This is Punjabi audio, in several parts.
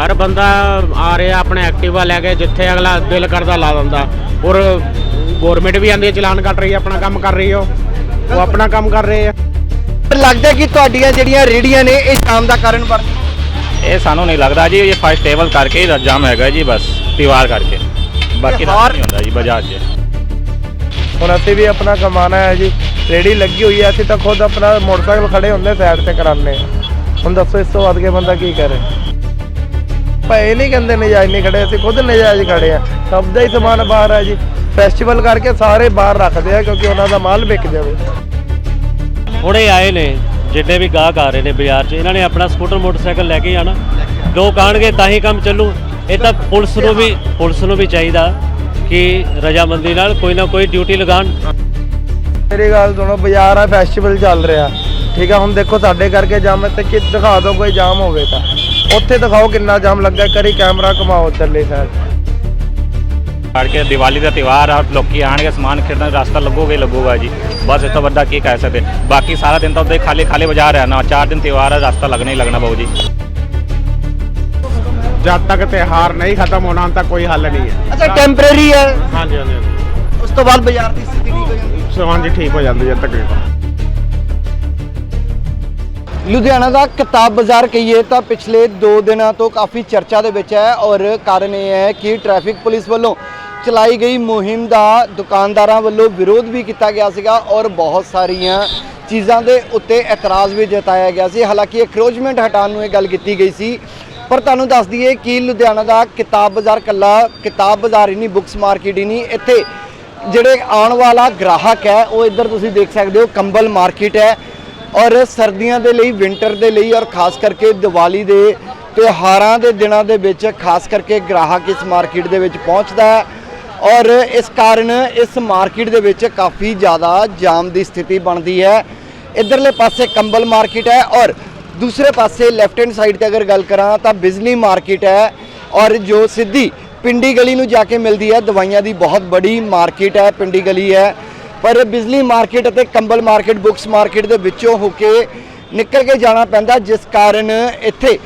ਹਰ ਬੰਦਾ ਆ ਰਿਹਾ ਆਪਣੇ ਐਕਟਿਵਾ ਲੈ ਕੇ ਜਿੱਥੇ ਅਗਲਾ ਦਿਲ ਕਰਦਾ ਲਾ ਦਿੰਦਾ। ਔਰ ਗਵਰਨਮੈਂਟ ਵੀ ਆਂਦੀ ਹੈ ਚਲਾਨ ਕੱਟ ਰਹੀ ਹੈ ਆਪਣਾ ਕੰਮ ਕਰ ਰਹੀ ਹੈ ਉਹ। ਉਹ ਆਪਣਾ ਕੰਮ ਕਰ ਰਹੇ ਆ ਲੱਗਦਾ ਕਿ ਤੁਹਾਡੀਆਂ ਜਿਹੜੀਆਂ ਰੇੜੀਆਂ ਨੇ ਇਹ ਜਾਮ ਦਾ ਕਾਰਨ ਬਣ ਇਹ ਸਾਨੂੰ ਨਹੀਂ ਲੱਗਦਾ ਜੀ ਇਹ ਫਸਟ ਟੇਬਲ ਕਰਕੇ ਹੀ ਜਾਮ ਹੈਗਾ ਜੀ ਬਸ ਤਿਵਾਰ ਕਰਕੇ। ਬਾਕੀ ਤਾਂ ਨਹੀਂ ਹੁੰਦਾ ਜੀ ਬਾਜ਼ਾਰ 'ਚ। ਹੁਣ ਅਸੀਂ ਵੀ ਆਪਣਾ ਕਮਾਣਾ ਹੈ ਜੀ ਰੇੜੀ ਲੱਗੀ ਹੋਈ ਹੈ ਅਸੀਂ ਤਾਂ ਖੁਦ ਆਪਣਾ ਮੋਟਰਸਾਈਕਲ ਖੜੇ ਹੁੰਦੇ ਸਾਈਡ ਤੇ ਕਰਾਉਂਦੇ ਹੁਣ ਦੱਸੋ ਇਸ ਤੋਂ ਵੱਧ ਕੇ ਬੰਦਾ ਕੀ ਕਰੇ? ਭਾਈ ਨਹੀਂ ਕਹਿੰਦੇ ਨਜਾਇਜ਼ ਨਹੀਂ ਖੜੇ ਅਸੀਂ ਖੁਦ ਨਜਾਇਜ਼ ਖੜੇ ਆ। ਸਭ ਦਾ ਹੀ ਸਮਾਨ ਬਾਹਰ ਹੈ ਜੀ। ਫੈਸਟੀਵਲ ਕਰਕੇ ਸਾਰੇ ਬਾਹਰ ਰੱਖਦੇ ਆ ਕਿਉਂਕਿ ਉਹਨਾਂ ਦਾ ਮਾਲ ਵਿਕ ਜਾਵੇ। ਹੁਣੇ ਆਏ ਨੇ ਜਿੰਨੇ ਵੀ ਗਾਹਕ ਆ ਰਹੇ ਨੇ ਬਾਜ਼ਾਰ 'ਚ ਇਹਨਾਂ ਨੇ ਆਪਣਾ ਸਕੂਟਰ ਮੋਟਰਸਾਈਕਲ ਲੈ ਕੇ ਜਾਣਾ। ਲੋਕ ਆਣਗੇ ਤਾਂ ਹੀ ਕੰਮ ਚੱਲੂ। ਇਹ ਤਾਂ ਪੁਲਿਸ ਨੂੰ ਵੀ ਪੁਲਿਸ ਨੂੰ ਵੀ ਚਾਹੀਦਾ ਕਿ ਰਜਾਮੰਦੀ ਨਾਲ ਕੋਈ ਨਾ ਕੋਈ ਡਿਊਟੀ ਲਗਾਉਣ। ਮੇਰੀ ਗੱਲ ਸੁਣੋ ਬਾਜ਼ਾਰ ਆ ਫੈਸਟੀਵਲ ਚੱਲ ਰਿਹਾ। ਠੀਕ ਆ ਹੁਣ ਦੇਖੋ ਸਾਡੇ ਕਰਕੇ ਜਾਮ ਹੈ ਤੇ ਕਿ ਦਿਖਾ ਦਿਓ ਕੋਈ ਜਾਮ ਹੋਵੇ ਤਾਂ। ਉੱਥੇ ਦਿਖਾਓ ਕਿੰਨਾ ਜਾਮ ਲੱਗਾ ਕਰੀ ਕੈਮਰਾ ਘੁਮਾਓ ਚੱਲੇ ਸਾਈਡ ਕਰਕੇ ਦੀਵਾਲੀ ਦਾ ਤਿਵਾਰ ਆ ਲੋਕੀ ਆਣਗੇ ਸਮਾਨ ਖਰੀਦਣ ਰਸਤਾ ਲੱਗੋਗੇ ਲੱਗੂਗਾ ਜੀ। ਬਸ ਇਸ ਤੋਂ ਵੱਡਾ ਕੀ ਕਹਿ ਸਕਦੇ। ਬਾਕੀ ਸਾਰਾ ਦਿਨ ਤਾਂ ਹੀ ਖਾਲੀ ਖਾਲੀ ਬਾਜ਼ਾਰ ਹੈ ਨਾ ਚਾਰ ਦਿਨ ਤਿਵਾਰ ਆ ਰਸਤਾ ਲੱਗਣਾ ਹੀ ਲੱਗਣਾ ਬਾਊ ਜੀ। ਜਦ ਤੱਕ ਤਿਉਹਾਰ ਨਹੀਂ ਖਤਮ ਹੋਣਾ ਤਾਂ ਕੋਈ ਹੱਲ ਨਹੀਂ ਹੈ। ਅੱਛਾ ਟੈਂਪਰੇਰੀ ਹੈ। ਹਾਂਜੀ ਹਾਂਜੀ ਉਸ ਤੋਂ ਬਾਅਦ ਬਾਜ਼ਾਰ ਦੀ ਸਥਿਤੀ ਠੀਕ ਹੋ ਜਾਂਦੀ ਹੈ। ਸੋ ਹਾਂਜੀ ਠੀਕ ਹੋ ਜਾਂਦੀ ਹੈ ਤਕਰੀਬਨ। ਲੁਧਿਆਣਾ ਦਾ ਕਿਤਾਬ ਬਾਜ਼ਾਰ ਕਹੀਏ ਤਾਂ ਪਿਛਲੇ 2 ਦਿਨਾਂ ਤੋਂ ਕਾਫੀ ਚਰਚਾ ਦੇ ਵਿੱਚ ਹੈ ਔਰ ਕਾਰਨ ਇਹ ਹੈ ਕਿ ਟ੍ਰੈਫਿਕ ਪੁਲਿਸ ਵੱਲੋਂ ਚਲਾਈ ਗਈ ਮੁਹਿੰਮ ਦਾ ਦੁਕਾਨਦਾਰਾਂ ਵੱਲੋਂ ਵਿਰੋਧ ਵੀ ਕੀਤਾ ਗਿਆ ਸੀਗਾ ਔਰ ਬਹੁਤ ਸਾਰੀਆਂ ਚੀਜ਼ਾਂ ਦੇ ਉੱਤੇ ਇਤਰਾਜ਼ ਵੀ ਜਤਾਇਆ ਗਿਆ ਸੀ। ਹਾਲਾਂਕਿ ਐਕਰੋਚਮੈਂਟ ਹਟਾਉਣ ਨੂੰ ਇਹ ਗੱਲ ਕੀਤੀ ਗਈ ਸੀ। ਪਰ ਤੁਹਾਨੂੰ ਦੱਸ ਦਈਏ ਕਿ ਲੁਧਿਆਣਾ ਦਾ ਕਿਤਾਬ ਬਾਜ਼ਾਰ ਕੱਲਾ ਕਿਤਾਬ ਬਾਜ਼ਾਰ ਹੀ ਨਹੀਂ ਬੁੱਕਸ ਮਾਰਕੀਟ ਹੀ ਨਹੀਂ ਇੱਥੇ ਜਿਹੜੇ ਆਉਣ ਵਾਲਾ ਗ੍ਰਾਹਕ ਹੈ, ਉਹ ਇੱਧਰ ਤੁਸੀਂ ਦੇਖ ਸਕਦੇ ਹੋ, ਕੰਬਲ ਮਾਰਕੀਟ ਹੈ। ਔਰ ਸਰਦੀਆਂ ਦੇ ਲਈ ਵਿੰਟਰ ਦੇ ਲਈ ਔਰ ਖਾਸ ਕਰਕੇ ਦੀਵਾਲੀ ਦੇ ਤਿਉਹਾਰਾਂ ਦੇ ਦਿਨਾਂ ਦੇ ਵਿੱਚ ਖਾਸ ਕਰਕੇ ਗ੍ਰਾਹਕ ਇਸ ਮਾਰਕੀਟ ਦੇ ਵਿੱਚ ਪਹੁੰਚਦਾ ਹੈ ਔਰ ਇਸ ਕਾਰਨ ਇਸ ਮਾਰਕੀਟ ਦੇ ਵਿੱਚ ਕਾਫੀ ਜ਼ਿਆਦਾ ਜਾਮ ਦੀ ਸਥਿਤੀ ਬਣਦੀ ਹੈ। ਇਧਰਲੇ ਪਾਸੇ ਕੰਬਲ ਮਾਰਕੀਟ ਹੈ ਔਰ ਦੂਸਰੇ ਪਾਸੇ ਲੈਫਟ ਹੈਂਡ ਸਾਈਡ ਤੇ ਅਗਰ ਗੱਲ ਕਰਾਂ ਤਾਂ ਬਿਜਲੀ ਮਾਰਕੀਟ ਹੈ ਔਰ ਜੋ ਸਿੱਧੀ ਪਿੰਡੀ ਗਲੀ ਨੂੰ ਜਾ ਕੇ ਮਿਲਦੀ ਹੈ, ਦਵਾਈਆਂ ਦੀ ਬਹੁਤ ਬੜੀ ਮਾਰਕੀਟ ਹੈ, ਪਿੰਡੀ ਗਲੀ ਹੈ। ਪਰ ਬਿਜਲੀ ਮਾਰਕੀਟ ਅਤੇ ਕੰਬਲ ਮਾਰਕੀਟ, ਬੁੱਕਸ ਮਾਰਕੀਟ ਦੇ ਵਿੱਚੋਂ ਹੋ ਕੇ ਨਿਕਲ ਕੇ ਜਾਣਾ ਪੈਂਦਾ, ਜਿਸ ਕਾਰਨ ਇੱਥੇ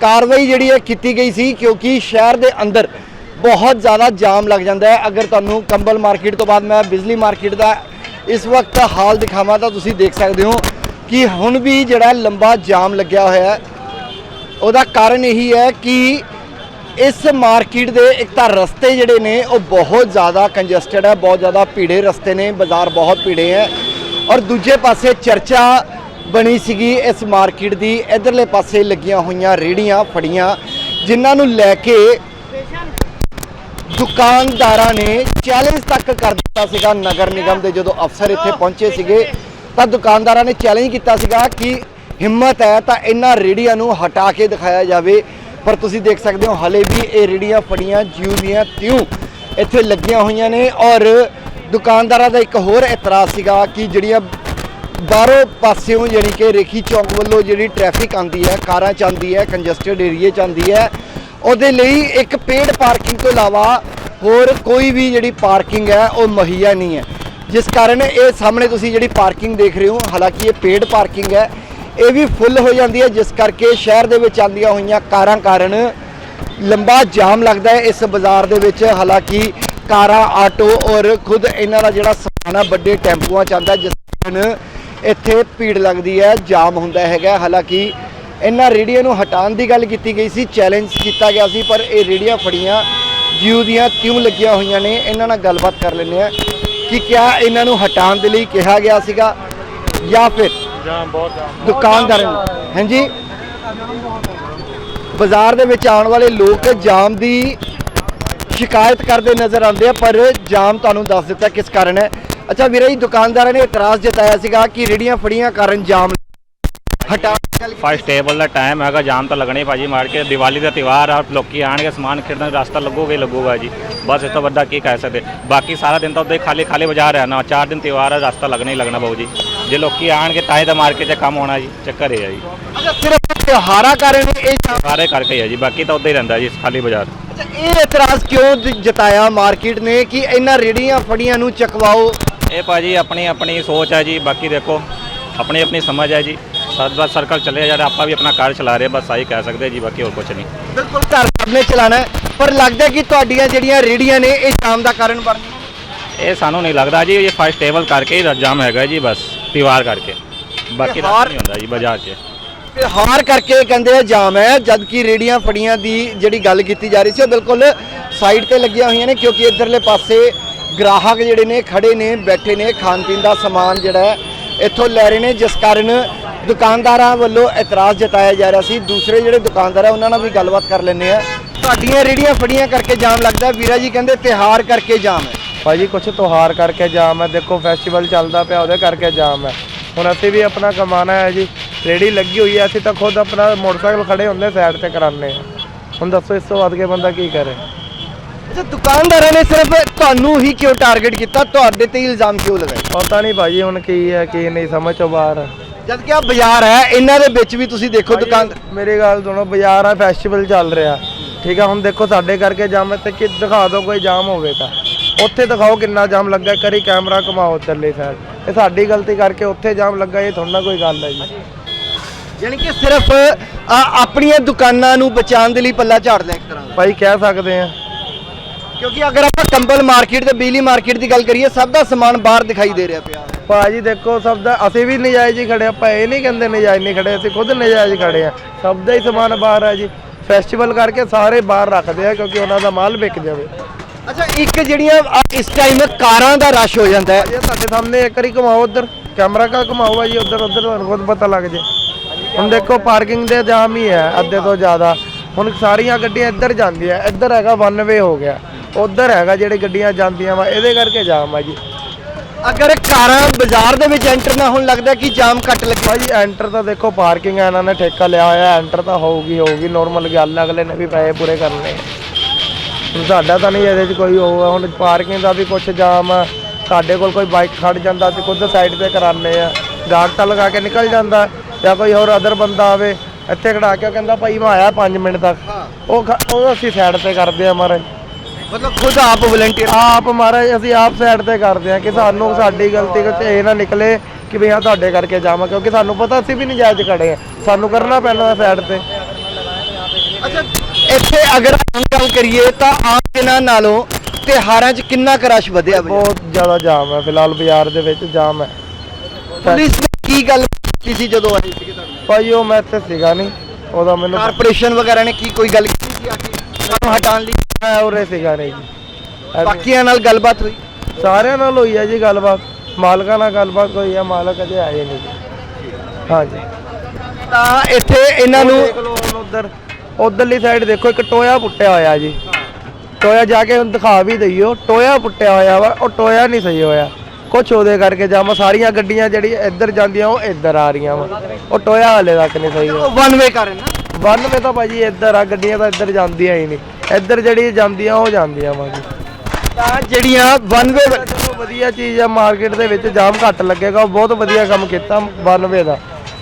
ਕਾਰਵਾਈ ਜਿਹੜੀ ਹੈ ਕੀਤੀ ਗਈ ਸੀ, ਕਿਉਂਕਿ ਸ਼ਹਿਰ ਦੇ ਅੰਦਰ ਬਹੁਤ ਜ਼ਿਆਦਾ ਜਾਮ ਲੱਗ ਜਾਂਦਾ ਹੈ। ਅਗਰ ਤੁਹਾਨੂੰ ਕੰਬਲ ਮਾਰਕੀਟ ਤੋਂ ਬਾਅਦ ਮੈਂ ਬਿਜਲੀ ਮਾਰਕੀਟ ਦਾ ਇਸ ਵਕਤ ਹਾਲ ਦਿਖਾਵਾਂ, ਤਾਂ ਤੁਸੀਂ ਦੇਖ ਸਕਦੇ ਹੋ ਕਿ ਹੁਣ ਵੀ ਜਿਹੜਾ ਲੰਬਾ ਜਾਮ ਲੱਗਿਆ ਹੋਇਆ ਹੈ। ਉਹਦਾ ਕਾਰਨ ਇਹੀ ਹੈ ਕਿ ਇਸ ਮਾਰਕੀਟ ਦੇ ਇੱਕ ਤਾਂ ਰਸਤੇ ਜਿਹੜੇ ਨੇ, ਉਹ ਬਹੁਤ ਜ਼ਿਆਦਾ ਕੰਜਸਟਡ ਹੈ, ਬਹੁਤ ਜ਼ਿਆਦਾ ਭੀੜੇ ਰਸਤੇ ਨੇ, ਬਾਜ਼ਾਰ ਬਹੁਤ ਭੀੜੇ ਹੈ। ਔਰ ਦੂਜੇ ਪਾਸੇ ਚਰਚਾ ਬਣੀ ਸੀਗੀ ਇਸ ਮਾਰਕੀਟ ਦੀ। ਇਧਰਲੇ ਪਾਸੇ ਲੱਗੀਆਂ ਹੋਈਆਂ ਰੇੜੀਆਂ ਫੜੀਆਂ, ਜਿਨ੍ਹਾਂ ਨੂੰ ਲੈ ਕੇ ਦੁਕਾਨਦਾਰਾਂ ਨੇ ਚੈਲੰਜ ਤੱਕ ਕਰ ਦਿੱਤਾ ਸੀਗਾ ਨਗਰ ਨਿਗਮ ਦੇ। ਜਦੋਂ ਅਫਸਰ ਇੱਥੇ ਪਹੁੰਚੇ ਸੀਗੇ, ਤਾਂ ਦੁਕਾਨਦਾਰਾਂ ਨੇ ਚੈਲੰਜ ਕੀਤਾ ਸੀਗਾ ਕਿ ਹਿੰਮਤ ਹੈ ਤਾਂ ਇਹਨਾਂ ਰੇੜੀਆਂ ਨੂੰ ਹਟਾ ਕੇ ਦਿਖਾਇਆ ਜਾਵੇ। ਪਰ ਤੁਸੀਂ ਦੇਖ ਸਕਦੇ ਹੋ, ਹਲੇ ਵੀ ਇਹ ਰੇੜੀਆਂ ਫੜੀਆਂ ਜਿਉਂ ਦੀਆਂ, ਤਿਉ ਇੱਥੇ ਲੱਗੀਆਂ ਹੋਈਆਂ ਨੇ ਔਰ ਦੁਕਾਨਦਾਰਾਂ ਦਾ ਇੱਕ ਹੋਰ ਇਤਰਾਜ਼ ਸੀਗਾ ਕਿ ਜਿਹੜੀਆਂ ਬਾਹਰੋਂ ਪਾਸਿਓਂ ਯਾਨੀ ਕਿ ਰੇਖੀ ਚੌਂਕ ਵੱਲੋਂ ਜਿਹੜੀ ਟ੍ਰੈਫਿਕ ਆਂਦੀ ਹੈ, ਕਾਰਾਂ ਚ ਆਉਂਦੀ ਹੈ, ਕੰਜਸਟਡ ਏਰੀਏ ਚ ਆਉਂਦੀ ਹੈ, ਉਹਦੇ ਲਈ ਇੱਕ ਪੇਡ ਪਾਰਕਿੰਗ ਤੋਂ ਇਲਾਵਾ ਹੋਰ ਕੋਈ ਵੀ ਜਿਹੜੀ ਪਾਰਕਿੰਗ ਹੈ, ਉਹ ਮੁਹੱਈਆ ਨਹੀਂ ਹੈ। ਜਿਸ ਕਾਰਨ ਇਹ ਸਾਹਮਣੇ ਤੁਸੀਂ ਜਿਹੜੀ ਪਾਰਕਿੰਗ ਦੇਖ ਰਹੇ ਹੋ, ਹਾਲਾਂਕਿ ਇਹ ਪੇਡ ਪਾਰਕਿੰਗ ਹੈ ਇਹ ਵੀ ਫੁੱਲ ਹੋ ਜਾਂਦੀ ਹੈ, ਜਿਸ ਕਰਕੇ ਸ਼ਹਿਰ ਦੇ ਵਿੱਚ ਆਉਂਦੀਆਂ ਹੋਈਆਂ ਕਾਰਾਂ ਕਾਰਨ ਲੰਬਾ ਜਾਮ ਲੱਗਦਾ ਹੈ ਇਸ ਬਾਜ਼ਾਰ ਦੇ ਵਿੱਚ। ਹਾਲਾਂਕਿ ਕਾਰਾਂ, ਆਟੋ ਔਰ ਖੁਦ ਇਹਨਾਂ ਦਾ ਜਿਹੜਾ ਸਮਾਨ ਆ, ਵੱਡੇ ਟੈਂਪੂਆਂ ਚ ਆਉਂਦਾ ਜਿਸ ਕਾਰਨ ਇੱਥੇ ਭੀੜ ਲੱਗਦੀ ਹੈ, ਜਾਮ ਹੁੰਦਾ ਹੈਗਾ। ਹਾਲਾਂਕਿ ਇਹਨਾਂ ਰੇੜੀਆਂ ਨੂੰ ਹਟਾਉਣ ਦੀ ਗੱਲ ਕੀਤੀ ਗਈ ਸੀ, ਚੈਲੰਜ ਕੀਤਾ ਗਿਆ ਸੀ, ਪਰ ਇਹ ਰੇੜੀਆਂ ਫੜੀਆਂ ਜਿਉ ਦੀਆਂ ਤਿਉਂ ਲੱਗੀਆਂ ਹੋਈਆਂ ਨੇ। ਇਹਨਾਂ ਨਾਲ ਗੱਲਬਾਤ ਕਰ ਲੈਂਦੇ ਆ ਕਿ ਕਿਆ ਇਹਨਾਂ ਨੂੰ ਹਟਾਉਣ ਦੇ ਲਈ ਕਿਹਾ ਗਿਆ ਸੀਗਾ ਜਾਂ ਫਿਰ ਜਾਮ ਬਹੁਤ ਜਾਮ। ਦੁਕਾਨਦਾਰਾਂ। ਹਾਂਜੀ। ਬਾਜ਼ਾਰ ਦੇ ਵਿੱਚ ਆਉਣ ਵਾਲੇ ਲੋਕ ਜਾਮ ਦੀ ਸ਼ਿਕਾਇਤ ਕਰਦੇ ਨਜ਼ਰ ਆਉਂਦੇ ਆ ਪਰ ਜਾਮ ਤੁਹਾਨੂੰ ਦੱਸ ਦਿੱਤਾ ਕਿਸ ਕਾਰਨ ਹੈ। ਅੱਛਾ ਵੀਰੇ ਜੀ ਦੁਕਾਨਦਾਰਾਂ ਨੇ ਇਤਰਾਜ਼ ਜਤਾਇਆ ਸੀਗਾ ਕਿ ਰੇੜੀਆਂ ਫੜੀਆਂ ਕਾਰਨ ਜਾਮ ਹਟਾ। ਦੀ। ਫਸਟ ਟੇਬਲ ਦਾ ਟਾਈਮ ਹੈਗਾ ਜਾਮ ਤਾਂ ਲੱਗਣਾ ਹੀ ਭਾਜੀ ਮਾਰ ਕੇ। ਦੀਵਾਲੀ ਦਾ ਤਿਵਾਰ ਆ ਲੋਕੀ ਆਣਗੇ ਸਮਾਨ ਖਰੀਦਣ ਰਸਤਾ ਲੱਗੋਗੇ ਹੀ ਲੱਗੂਗਾ ਜੀ। ਬਸ ਇਸ ਤੋਂ ਵੱਡਾ ਕੀ ਕਹਿ ਸਕਦੇ। ਬਾਕੀ ਸਾਰਾ ਦਿਨ ਤਾਂ ਉੱਦਾਂ ਹੀ ਖਾਲੀ ਖਾਲੀ ਬਾਜ਼ਾਰ ਹੈ ਨਾ ਚਾਰ ਦਿਨ ਤਿਵਾਰ ਆ ਰਸਤਾ ਲੱਗਣਾ ਹੀ ਲੱਗਣਾ ਬਾਊ ਜੀ। ਜੇ ਲੋਕੀ ਆਣਗੇ ਤਾਂ ਹੀ ਤਾਂ ਮਾਰਕੀਟ 'ਚ ਕੰਮ ਹੋਣਾ ਜੀ ਚੱਕਰ ਇਹ ਹੈ ਜੀ। ਅੱਛਾ ਸਿਰਫ ਤਿਉਹਾਰਾਂ ਕਾਰਨ ਇਹ ਸਾਰੇ ਕਰਕੇ ਹੀ ਹੈ ਜੀ ਬਾਕੀ ਤਾਂ ਉੱਦਾਂ ਹੀ ਰਹਿੰਦਾ ਜੀ ਖਾਲੀ ਬਾਜ਼ਾਰ। ਅੱਛਾ ਇਹ ਇਤਰਾਜ਼ ਕਿਉਂ ਜਤਾਇਆ ਮਾਰਕੀਟ ਨੇ ਕਿ ਇਹਨਾਂ ਰੇੜੀਆਂ ਫੜੀਆਂ ਨੂੰ ਚਕਵਾਓ? ਇਹ ਭਾਜੀ ਆਪਣੀ ਆਪਣੀ ਸੋਚ ਹੈ ਜੀ ਬਾਕੀ ਦੇਖੋ ਆਪਣੀ ਆਪਣੀ ਸਮਝ ਹੈ ਜੀ। ਬਸ ਸਰਕਲ ਚੱਲੇ ਜਾ ਰਿਹਾ ਆਪਾਂ ਵੀ ਆਪਣਾ ਕਾਰ ਚਲਾ ਰਹੇ ਬਸ ਆਹੀ ਕਹਿ ਸਕਦੇ ਜੀ ਬਾਕੀ ਹੋਰ ਕੁਝ ਨਹੀਂ। ਬਿਲਕੁਲ ਘਰ ਨੇ ਚਲਾਣਾ ਪਰ ਲੱਗਦਾ ਕਿ ਤੁਹਾਡੀਆਂ ਜਿਹੜੀਆਂ ਰੇੜੀਆਂ ਨੇ ਇਹ ਜਾਮ ਦਾ ਕਾਰਨ ਬਣ ਇਹ ਸਾਨੂੰ ਨਹੀਂ ਲੱਗਦਾ ਜੀ ਇਹ ਫਾਸਟ ਟੇਬਲ ਕਰਕੇ ਹੀ ਜਾਮ ਹੈਗਾ ਜੀ ਬਸ ਦੀਵਾਰ ਕਰਕੇ। ਬਾਕੀ ਰਸ਼ ਨਹੀਂ ਹੁੰਦਾ ਜੀ ਬਾਜ਼ਾਰ 'ਚ। ਤੇ ਹਾਰ ਕਰਕੇ ਕਹਿੰਦੇ ਆ ਜਾਮ ਹੈ ਜਦ ਕਿ ਰੇੜੀਆਂ ਫੜੀਆਂ ਦੀ ਜਿਹੜੀ ਗੱਲ ਕੀਤੀ ਜਾ ਰਹੀ ਸੀ ਉਹ ਬਿਲਕੁਲ ਸਾਈਡ ਤੇ ਲੱਗੀਆਂ ਹੋਈਆਂ ਨੇ ਕਿਉਂਕਿ ਇਧਰਲੇ ਪਾਸੇ ਗ੍ਰਾਹਕ ਜਿਹੜੇ ਨੇ ਖੜੇ ਨੇ ਬੈਠੇ ਨੇ ਖਾਣ ਪੀਣ ਦਾ ਸਮਾਨ ਜਿਹੜਾ ਇੱਥੋਂ ਲੈ ਰਹੇ ਨੇ ਜਿਸ ਕਾਰਨ ਦੁਕਾਨਦਾਰਾਂ ਵੱਲੋਂ ਇਤਰਾਜ਼ ਜਤਾਇਆ ਜਾ ਰਿਹਾ ਸੀ। ਦੂਸਰੇ ਜਿਹੜੇ ਦੁਕਾਨਦਾਰ ਆ ਉਹਨਾਂ ਨਾਲ ਵੀ ਗੱਲਬਾਤ ਕਰ ਲੈਂਦੇ ਆ। ਤੁਹਾਡੀਆਂ ਰੇੜੀਆਂ ਫੜੀਆਂ ਕਰਕੇ ਜਾਮ ਲੱਗਦਾ। ਵੀਰਾ ਜੀ ਕਹਿੰਦੇ ਤਿਹਾਰ ਕਰਕੇ ਜਾਮ ਹੈ। ਭਾਜੀ ਕੁਛ ਤਿਉਹਾਰ ਕਰਕੇ ਜਾਮ ਹੈ। ਦੇਖੋ ਫੈਸਟੀਵਲ ਚੱਲਦਾ ਪਿਆ ਉਹਦੇ ਕਰਕੇ ਜਾਮ ਹੈ। ਹੁਣ ਅਸੀਂ ਵੀ ਆਪਣਾ ਕਮਾਣਾ ਹੈ ਜੀ। ਰੇੜੀ ਲੱਗੀ ਹੋਈ ਹੈ ਅਸੀਂ ਤਾਂ ਖੁਦ ਆਪਣਾ ਮੋਟਰਸਾਈਕਲ ਖੜੇ ਹੁੰਦੇ ਸਾਈਡ ਤੇ ਕਰਾਉਂਦੇ ਆ ਹੁਣ ਦੱਸੋ ਇਸ ਤੋਂ ਵੱਧ ਕੇ ਬੰਦਾ ਕੀ ਕਰੇ? ਅੱਛਾ ਦੁਕਾਨਦਾਰਾਂ ਨੇ ਸਿਰਫ ਤੁਹਾਨੂੰ ਹੀ ਕਿਉਂ ਟਾਰਗੇਟ ਕੀਤਾ? ਤੁਹਾਡੇ ਤੇ ਇਲਜ਼ਾਮ ਕਿਉਂ ਲਗਾਏ? ਪਤਾ ਨਹੀਂ ਭਾਜੀ ਹੁਣ ਕੀ ਹੈ ਕੀ ਨਹੀਂ ਸਮਝ ਤੋਂ ਬਾਹਰ ਹੈ ਜਦ ਕਿ ਆ ਬਾਜ਼ਾਰ ਹੈ ਇਹਨਾਂ ਦੇ ਵਿੱਚ ਵੀ ਤੁਸੀਂ ਦੇਖੋ ਦੁਕਾਨ ਮੇਰੀ ਗੱਲ ਸੁਣੋ ਬਾਜ਼ਾਰ ਆ ਫੈਸਟੀਵਲ ਚੱਲ ਰਿਹਾ। ਠੀਕ ਆ ਹੁਣ ਦੇਖੋ ਸਾਡੇ ਕਰਕੇ ਜਾਮ ਤੇ ਕਿ ਦਿਖਾ ਦਿਓ ਕੋਈ ਜਾਮ ਹੋਵੇ ਤਾਂ। ਉੱਥੇ ਦਿਖਾਓ ਕਿੰਨਾ ਜਾਮ ਲੱਗਾ ਕਰੀ ਕੈਮਰਾ ਘੁਮਾਓ ਚੱਲੇ ਸਾਈਡ ਇਹ ਸਾਡੀ ਗਲਤੀ ਕਰਕੇ ਉੱਥੇ ਜਾਮ ਲੱਗਾ ਇਹ ਥੋੜਾ ਕੋਈ ਗੱਲ ਹੈ ਜੀ। ਯਾਨੀ ਕਿ ਸਿਰਫ ਆਪਣੀਆਂ ਦੁਕਾਨਾਂ ਨੂੰ ਬਚਾਉਣ ਦੇ ਲਈ ਪੱਲਾ ਝਾੜਦਾ ਇੱਕ ਤਰ੍ਹਾਂ ਦਾ। ਭਾਈ ਕਹਿ ਸਕਦੇ ਆ ਕਿਉਂਕਿ ਅਗਰ ਆਪਾਂ ਕੰਬਲ ਮਾਰਕੀਟ ਤੇ ਬਿਜਲੀ ਮਾਰਕੀਟ ਦੀ ਗੱਲ ਕਰੀਏ ਸਭ ਦਾ ਸਮਾਨ ਬਾਹਰ ਦਿਖਾਈ ਦੇ ਰਿਹਾ ਪਿਆ। ਭਾਜੀ ਦੇਖੋ ਸਭ ਦਾ ਅਸੀਂ ਵੀ ਨਜਾਇਜ਼ ਹੀ ਖੜੇ ਆਪਾਂ ਇਹ ਨਹੀਂ ਕਹਿੰਦੇ ਨਜਾਇਜ਼ ਨਹੀਂ ਖੜੇ ਅਸੀਂ ਖੁਦ ਨਜਾਇਜ਼ ਖੜੇ ਆ ਸਭ ਦਾ ਹੀ ਸਮਾਨ ਬਾਹਰ ਆ ਜੀ। ਫੈਸਟੀਵਲ ਕਰਕੇ ਸਾਰੇ ਬਾਹਰ ਰੱਖਦੇ ਆ ਕਿਉਂਕਿ ਉਹਨਾਂ ਦਾ ਮਾਲ ਵਿਕ ਜਾਵੇ। ਅੱਛਾ ਇੱਕ ਜਿਹੜੀਆਂ ਆ ਇਸ ਟਾਈਮ ਕਾਰਾਂ ਦਾ ਰਸ਼ ਹੋ ਜਾਂਦਾ ਹੈ। ਇਹ ਤੁਹਾਡੇ ਸਾਹਮਣੇ ਇੱਕ ਵਾਰੀ ਘੁਮਾਓ ਉਧਰ। ਕੈਮਰਾ ਕਾ ਘੁਮਾਓ ਭਾਜੀ ਉਧਰ ਉਧਰ ਤੁਹਾਨੂੰ ਖੁਦ ਪਤਾ ਲੱਗ ਜੇ। ਹੁਣ ਦੇਖੋ ਪਾਰਕਿੰਗ ਦੇ ਜਾਮ ਹੀ ਹੈ ਅੱਧੇ ਤੋਂ ਜ਼ਿਆਦਾ। ਹੁਣ ਸਾਰੀਆਂ ਗੱਡੀਆਂ ਇੱਧਰ ਜਾਂਦੀਆਂ ਇੱਧਰ ਹੈਗਾ ਵਨ ਵੇ ਹੋ ਗਿਆ। ਉਧਰ ਹੈਗਾ ਜਿਹੜੇ ਗੱਡੀਆਂ ਜਾਂਦੀਆਂ ਵਾ ਇਹਦੇ ਕਰਕੇ ਜਾਮ ਆ ਜੀ। ਅਗਰ ਕਾਰਾਂ ਬਾਜ਼ਾਰ ਦੇ ਵਿੱਚ ਐਂਟਰ ਨਾ ਹੋਣ ਲੱਗਦਾ ਕਿ ਜਾਮ ਘੱਟ ਲੱਗੇ। ਭਾਜੀ ਐਂਟਰ ਤਾਂ ਦੇਖੋ ਪਾਰਕਿੰਗ ਹੈ ਇਹਨਾਂ ਨੇ ਠੇਕਾ ਲਿਆ ਹੋਇਆ ਐਂਟਰ ਤਾਂ ਹੋਊਗੀ ਹੋਊਗੀ ਨਾਰਮਲ ਗੱਲ ਅਗਲੇ ਨੇ ਵੀ ਪੈਸੇ ਪੂਰੇ ਕਰਨੇ। ਹੁਣ ਸਾਡਾ ਤਾਂ ਨਹੀਂ ਇਹਦੇ 'ਚ ਕੋਈ ਹੋਊਗਾ ਹੁਣ ਪਾਰਕਿੰਗ ਦਾ ਵੀ ਕੁਝ ਜਾਮ ਆ। ਸਾਡੇ ਕੋਲ ਕੋਈ ਬਾਈਕ ਖੜ ਜਾਂਦਾ ਅਸੀਂ ਖੁਦ ਸਾਈਡ ਤੇ ਕਰਾਉਂਦੇ ਆ। ਗਾਰਡ ਤਾਂ ਲਗਾ ਕੇ ਨਿਕਲ ਜਾਂਦਾ ਜਾਂ ਕੋਈ ਹੋਰ ਅਦਰ ਬੰਦਾ ਆਵੇ ਇੱਥੇ ਖੜਾ ਕੇ ਉਹ ਕਹਿੰਦਾ ਭਾਈ ਮੈਂ ਆਇਆ 5 ਮਿੰਟ ਤੱਕ। ਉਹ ਖ- ਉਹ ਅਸੀਂ ਸਾਈਡ ਤੇ ਕਰਦੇ ਆ ਮਹਾਰਾਜ। ਮਤਲਬ ਖੁਦ ਆਪ ਵਲੰਟੀਅਰ ਆਪ ਮਹਾਰਾਜ ਅਸੀਂ ਆਪ ਸਾਈਡ ਤੇ ਕਰਦੇ ਆ ਕਿ ਸਾਨੂੰ ਸਾਡੀ ਗਲਤੀ ਕੁਛ ਇਹ ਨਾ ਨਿਕਲੇ ਕਿ ਵੀ ਆ ਤੁਹਾਡੇ ਕਰਕੇ ਜਾਵਾਂ ਕਿਉਂਕਿ ਸਾਨੂੰ ਪਤਾ ਅਸੀਂ ਵੀ ਨਜਾਇਜ਼ ਖੜੇ ਆ ਸਾਨੂੰ ਕਰਨਾ ਪੈਣਾ ਸਾਈਡ ਤੇ। ਅੱਛਾ ਇੱਥੇ ਅਗਰ ਗੱਲ ਕਰੀਏ ਤਾਂ ਆਮ ਦਿਨਾਂ ਨਾਲੋਂ ਤਿਉਹਾਰਾਂ 'ਚ ਕਿੰਨਾ ਕੁ ਰਸ਼ ਵਧਿਆ ਬਹੁਤ ਜ਼ਿਆਦਾ ਜਾਮ ਹੈ ਫਿਲਹਾਲ ਬਾਜ਼ਾਰ ਦੇ ਵਿੱਚ ਜਾਮ ਹੈ। ਪੁਲਿਸ ਨੇ ਕੀ ਗੱਲ ਕੀਤੀ ਸੀ ਜਦੋਂ ਆਈ ਸੀ ਤੁਹਾਡੇ ਭਾਈ ਉਹ ਮੈਂ ਇੱਥੇ ਸੀਗਾ ਨਹੀਂ ਉਹਦਾ ਮੈਨੂੰ ਕਾਰਪੋਰੇਸ਼ਨ ਵਗੈਰਾ ਨੇ ਕੀ ਕੋਈ ਗੱਲ ਕੀਤੀ ਸੀ ਆ ਕੇ ਤੁਹਾਨੂੰ ਹਟਾਉਣ ਲਈ ਮੈਂ ਉਰੇ ਸੀਗਾ ਨਹੀਂ ਜੀ। ਬਾਕੀਆਂ ਨਾਲ ਗੱਲਬਾਤ ਹੋਈ। ਸਾਰਿਆਂ ਨਾਲ ਹੋਈ ਹੈ ਜੀ ਗੱਲਬਾਤ। ਮਾਲਕਾਂ ਨਾਲ ਗੱਲਬਾਤ ਹੋਈ ਹੈ ਮਾਲਕ ਅਜੇ ਆਏ ਨਹੀਂ ਜੀ। ਹਾਂਜੀ। ਤਾਂ ਇੱਥੇ ਇਹਨਾਂ ਨੂੰ ਉਧਰ ਉਧਰਲੀ ਸਾਈਡ ਦੇਖੋ ਇੱਕ ਟੋਇਆ ਪੁੱਟਿਆ ਹੋਇਆ ਜੀ। ਟੋਇਆ ਜਾ ਕੇ ਹੁਣ ਦਿਖਾ ਵੀ ਦਈਓ ਟੋਇਆ ਪੁੱਟਿਆ ਹੋਇਆ ਵਾ ਉਹ ਟੋਇਆ ਨਹੀਂ ਸਹੀ ਹੋਇਆ। ਕੁਛ ਉਹਦੇ ਕਰਕੇ ਜਾਮ ਸਾਰੀਆਂ ਗੱਡੀਆਂ ਜਿਹੜੀ ਇੱਧਰ ਜਾਂਦੀਆਂ ਉਹ ਇੱਧਰ ਆ ਰਹੀਆਂ ਵਾ। ਉਹ ਟੋਇਆ ਹਾਲੇ ਤੱਕ ਨਹੀਂ ਸਹੀ ਹੋਇਆ। ਵਨ ਵੇ ਕਰਨ ਨਾ? ਵਨ ਵੇ ਤਾਂ ਭਾਜੀ ਇੱਧਰ ਆ ਗੱਡੀਆਂ ਤਾਂ ਇੱਧਰ ਜਾਂਦੀਆਂ ਹੀ ਨਹੀਂ। ਇੱਧਰ ਜਿਹੜੀ ਜਾਂਦੀਆਂ ਉਹ ਜਾਂਦੀਆਂ ਵਾ ਜੀ। ਤਾਂ ਜਿਹੜੀਆਂ ਵਨ ਵੇ ਚਲੋ ਵਧੀਆ ਚੀਜ਼ ਆ ਮਾਰਕੀਟ ਦੇ ਵਿੱਚ ਜਾਮ ਘੱਟ ਲੱਗੇਗਾ ਉਹ ਬਹੁਤ ਵਧੀਆ ਕੰਮ ਕੀਤਾ ਵਨ ਵੇ ਦਾ।